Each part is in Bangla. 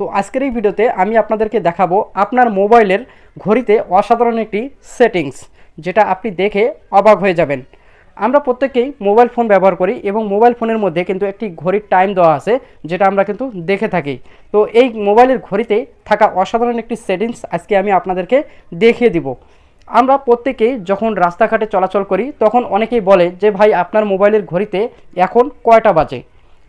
তো আজকের এই ভিডিওতে আমি আপনাদেরকে দেখাবো আপনার মোবাইলের ঘড়িতে অসাধারণ একটি সেটিংস, যেটা আপনি দেখে অবাক হয়ে যাবেন। আমরা প্রত্যেকেই মোবাইল ফোন ব্যবহার করি এবং মোবাইল ফোনের মধ্যে কিন্তু একটি ঘড়ির টাইম দেওয়া আছে, যেটা আমরা কিন্তু দেখে থাকি। তো এই মোবাইলের ঘড়িতে থাকা অসাধারণ একটি সেটিংস আজকে আমি আপনাদেরকে দেখিয়ে দিব। আমরা প্রত্যেকেই যখন রাস্তাঘাটে চলাচল করি, তখন অনেকেই বলে যে, ভাই, আপনার মোবাইলের ঘড়িতে এখন কয়টা বাজে?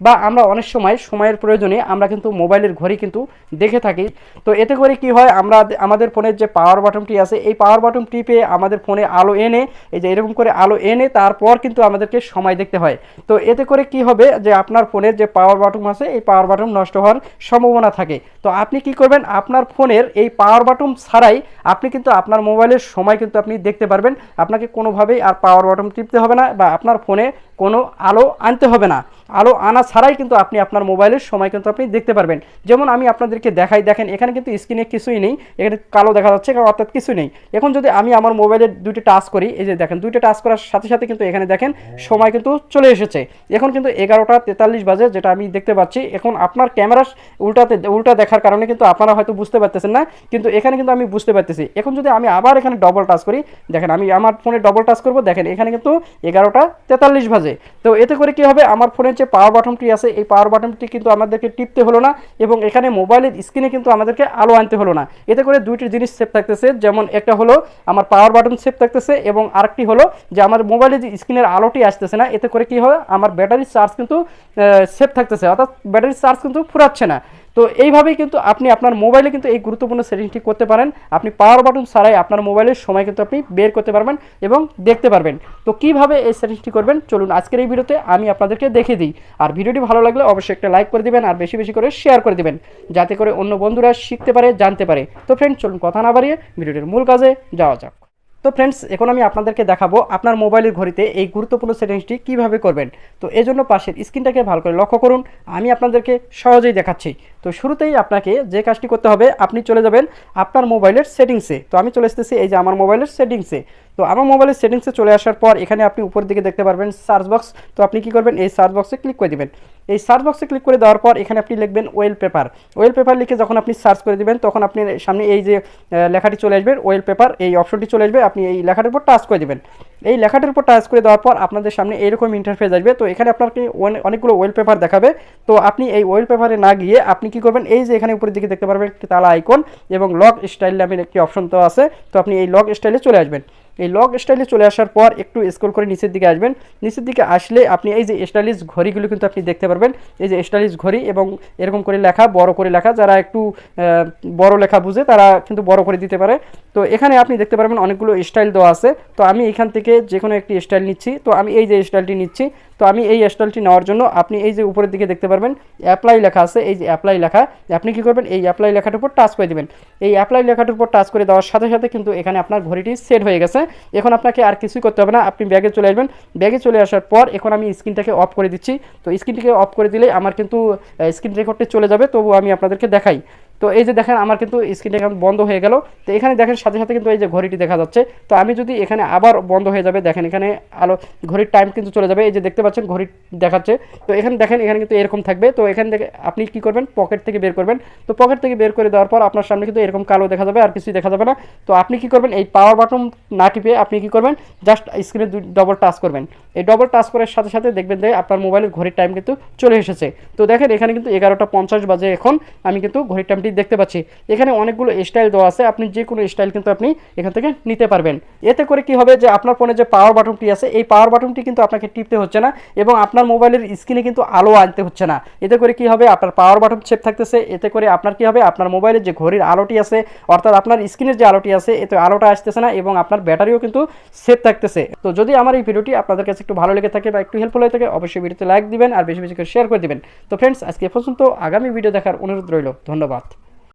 বা আমরা অনেক সময় সময়ের প্রয়োজনে আমরা কিন্তু মোবাইলের ঘড়ি কিন্তু দেখে থাকি। তো এতে করে কি হয়, আমরা আমাদের ফোনের যে পাওয়ার বাটনটি আছে, এই পাওয়ার বাটন টিপে আমাদের ফোনে আলো এনে, এই যে এরকম করে আলো এনে তারপর কিন্তু আমাদেরকে সময় দেখতে হয়। তো এতে করে কি হবে যে আপনার ফোনের যে পাওয়ার বাটন আছে, এই পাওয়ার বাটন নষ্ট হওয়ার সম্ভাবনা থাকে। তো আপনি কি করবেন, আপনার ফোনের এই পাওয়ার বাটন ছাড়াই আপনি কিন্তু আপনার মোবাইলের সময় কিন্তু আপনি দেখতে পারবেন। আপনাকে কোনোভাবেই আর পাওয়ার বাটন টিপতে হবে না বা আপনার ফোনে কোনো আলো আনতে হবে না। আলো আনা ছাড়াই কিন্তু আপনি আপনার মোবাইলের সময় কিন্তু আপনি দেখতে পারবেন। যেমন আমি আপনাদেরকে দেখাই, দেখেন এখানে কিন্তু স্ক্রিনে কিছুই নেই, এখানে কালো দেখা যাচ্ছে অর্থাৎ কিছুই নেই। এখন যদি আমি আমার মোবাইলের দুইটি টাচ করি, এই যে দেখেন, দুইটা টাচ করার সাথে সাথে কিন্তু এখানে দেখেন সময় কিন্তু চলে এসেছে। এখন কিন্তু এগারোটা তেতাল্লিশ বাজে, যেটা আমি দেখতে পাচ্ছি। এখন আপনার ক্যামেরা উল্টাতে, উল্টা দেখার কারণে কিন্তু আপনারা হয়তো বুঝতে পারতেছেন না, কিন্তু এখানে কিন্তু আমি বুঝতে পারতেছি। এখন যদি আমি আবার এখানে ডবল টাচ করি, দেখেন আমি আমার ফোনে ডবল টাচ করব, দেখেন এখানে কিন্তু এগারোটা তেতাল্লিশ বাজে। তো এতে করে কি হবে? আমার ফোনের যে পাওয়ার বাটনটি আছে, এই পাওয়ার বাটনটি কিন্তু আমাদেরকে টিপতে হলো না এবং এখানে মোবাইলের স্ক্রিনে কিন্তু আমাদেরকে আলো আনতে হলো না। এতে করে দুইটি জিনিস সেভ থাকতেছে, যেমন একটা হলো আমার পাওয়ার বাটন সেভ থাকতেছে এবং আরেকটি হলো যে আমার মোবাইলে যে স্ক্রিনের আলোটি আসতেছে না, এতে করে কি হয়? আমার ব্যাটারি চার্জ কিন্তু সেভ থাকতেছে। অর্থাৎ ব্যাটারি চার্জ কিন্তু ফুরাচ্ছে না। তো এইভাবেই কিন্তু আপনি আপনার মোবাইলে কিন্তু এই গুরুত্বপূর্ণ সেটিংটি করতে পারেন। আপনি পাওয়ার বাটন ছাড়াই আপনার মোবাইলের সময় কিন্তু আপনি বের করতে পারবেন এবং দেখতে পারবেন। তো কীভাবে এই সেটিংসটি করবেন? চলুন আজকের এই ভিডিওতে আমি আপনাদেরকে দেখে দিই। আর ভিডিওটি ভালো লাগলে অবশ্যই একটা লাইক করে দিবেন আর বেশি বেশি করে শেয়ার করে দিবেন, যাতে করে অন্য বন্ধুরা শিখতে পারে, জানতে পারে। তো ফ্রেন্ড চলুন কথা না বাড়িয়ে ভিডিওটির মূল কাজে যাওয়া যাক। তো ফ্রেন্ডস এখন আমি আপনাদেরকে দেখাবো আপনার মোবাইলের ঘড়িতে এই গুরুত্বপূর্ণ সেটিংসটি কীভাবে করবেন। তো এই জন্য পাশের স্ক্রিনটাকে ভালো করে লক্ষ্য করুন, আমি আপনাদেরকে সহজেই দেখাচ্ছি। তো শুরুতেই আপনাকে যে কাজটি করতে হবে, আপনি চলে যাবেন আপনার মোবাইলের সেটিংসে তো আমি চলে এসেছি এই যে আমার মোবাইলের সেটিংসে তো আমার মোবাইলের সেটিংসে চলে আসার পর এখানে আপনি উপর দিকে দেখতে পারবেন সার্চ বক্স তো আপনি কি করবেন, এই সার্চ বক্সে ক্লিক করে দিবেন। এই সার্চ বক্সে ক্লিক করে দেওয়ার পর এখানে আপনি লিখবেন ওয়েল পেপার ওয়েল পেপার লিখে যখন আপনি সার্চ করে দিবেন, তখন আপনি সামনে এই যে লেখাটি চলে আসবে ওয়েল পেপার এই অপশনটি চলে আসবে, আপনি এই লেখাটির উপর টাচ করে দেবেন। এই লেখাটির উপর টাচ করে দেওয়ার পর আপনাদের সামনে এইরকম ইন্টারফেস আসবে। তো এখানে আপনাকে অনেকগুলো ওয়েল পেপার দেখাবে। তো আপনি এই ওয়েল পেপারে না গিয়ে আপনি কি করবেন, এই যে এখানে উপরের দিকে দেখতে পারবেন একটি তালা আইকন এবং লক স্টাইল নামের একটি অপশন তো আছে। তো আপনি এই লক স্টাইলে চলে আসবেন। এই লক স্টাইলে চলে আসার পর একটু স্ক্রল করে নিচের দিকে আসবেন। নিচের দিকে আসলে আপনি এই যে স্টাইলিশ ঘড়িগুলো কিন্তু আপনি দেখতে পারবেন। এই যে স্টাইলিশ ঘড়ি এবং এরকম করে লেখা, বড় করে লেখা, যারা একটু বড় লেখা বুঝে তারা কিন্তু বড় করে দিতে পারে। তো এখানে আপনি দেখতে পারবেন অনেকগুলো স্টাইল দেওয়া আছে। তো আমি এখান থেকে যে কোনো একটি স্টাইল নিচ্ছি। তো আমি এই যে স্টাইলটি নিচ্ছি তো আমি এই স্টাইলটি নেওয়ার জন্য আপনি এই যে উপরের দিকে দেখতে পারবেন অ্যাপ্লাই লেখা আছে, এই যে অ্যাপ্লাই লেখা, আপনি কি করবেন, এই অ্যাপ্লাই লেখাটার উপর টাচ করে দেবেন। এই অ্যাপ্লাই লেখাটার উপর টাচ করে দেওয়ার সাথে সাথে কিন্তু এখানে আপনার ঘড়িটি সেট হয়ে গেছে। এখন আপনাকে আর কিছুই করতে হবে না, আপনি ব্যাগে চলে আসবেন। ব্যাগে চলে আসার পর এখন আমি স্ক্রিনটাকে অফ করে দিচ্ছি। তো স্ক্রিনটাকে অফ করে দিলে আমার কিন্তু স্ক্রিন রেকর্ডটি চলে যাবে তবু আমি আপনাদেরকে দেখাই। তো এই যে দেখেন, আমার কিন্তু স্ক্রিনটা এখন বন্ধ হয়ে গেল। তো এখানে দেখেন, সাথে সাথে কিন্তু এই যে ঘড়িটি দেখা যাচ্ছে। তো আমি যদি এখানে আবার বন্ধ হয়ে যাবে, দেখেন এখানে আলো, ঘড়ির টাইম কিন্তু চলে যাবে। এই যে দেখতে পাচ্ছেন, ঘড়ি দেখাচ্ছে। তো এখানে দেখেন, এখানে কিন্তু এরকম থাকবে। তো এখান থেকে আপনি কি করবেন? পকেট থেকে বের করবেন। তো পকেট থেকে বের করে দেওয়ার পর আপনার সামনে কিন্তু এরকম কালো দেখা যাবে, আর কিছুই দেখা যাবে না। তো আপনি কি করবেন? এই পাওয়ার বাটন না টিপে আপনি কি করবেন? জাস্ট স্ক্রিনে ডবল টাচ করবেন। এই ডবল টাচ করার সাথে সাথে দেখবেন যে আপনার মোবাইলের ঘড়ির টাইম কিন্তু চলে এসেছে। তো দেখেন, এখানে কিন্তু এগারোটা পঞ্চাশ বাজে এখন। আমি কিন্তু ঘড়ির টাইমটি দেখতে পাচ্ছি। এখানে অনেকগুলো স্টাইল দেওয়া আছে। আপনি যে কোনো স্টাইল কিন্তু আপনি এখান থেকে নিতে পারবেন। এতে করে কি হবে যে আপনার ফোনে যে পাওয়ার বাটনটি আছে, এই পাওয়ার বাটনটি কিন্তু আপনাকে টিপতে হচ্ছে না এবং আপনার মোবাইলের স্ক্রিনে কিন্তু আলো আনতে হচ্ছে না। এতে করে কি হবে? আপনার পাওয়ার বাটন সেভ থাকতেছে। এতে করে আপনার কি হবে? আপনার মোবাইলের যে ঘড়ির আলোটি আছে, অর্থাৎ আপনার স্ক্রিনের যে আলোটি আছে, এতে আলোটা আসতেছে না এবং আপনার ব্যাটারিও কিন্তু সেভ থাকতেছে। তো যদি আমার এই ভিডিওটি আপনাদের কাছে একটু ভালো লেগে থাকে বা একটু হেল্পফুল হয়ে থাকে, অবশ্যই ভিডিওতে লাইক দিবেন আর বেশি বেশি করে শেয়ার করে দিবেন। তো ফ্রেন্ডস আজকে পর্যন্ত আগামী ভিডিও দেখার অনুরোধ রইল। ধন্যবাদ।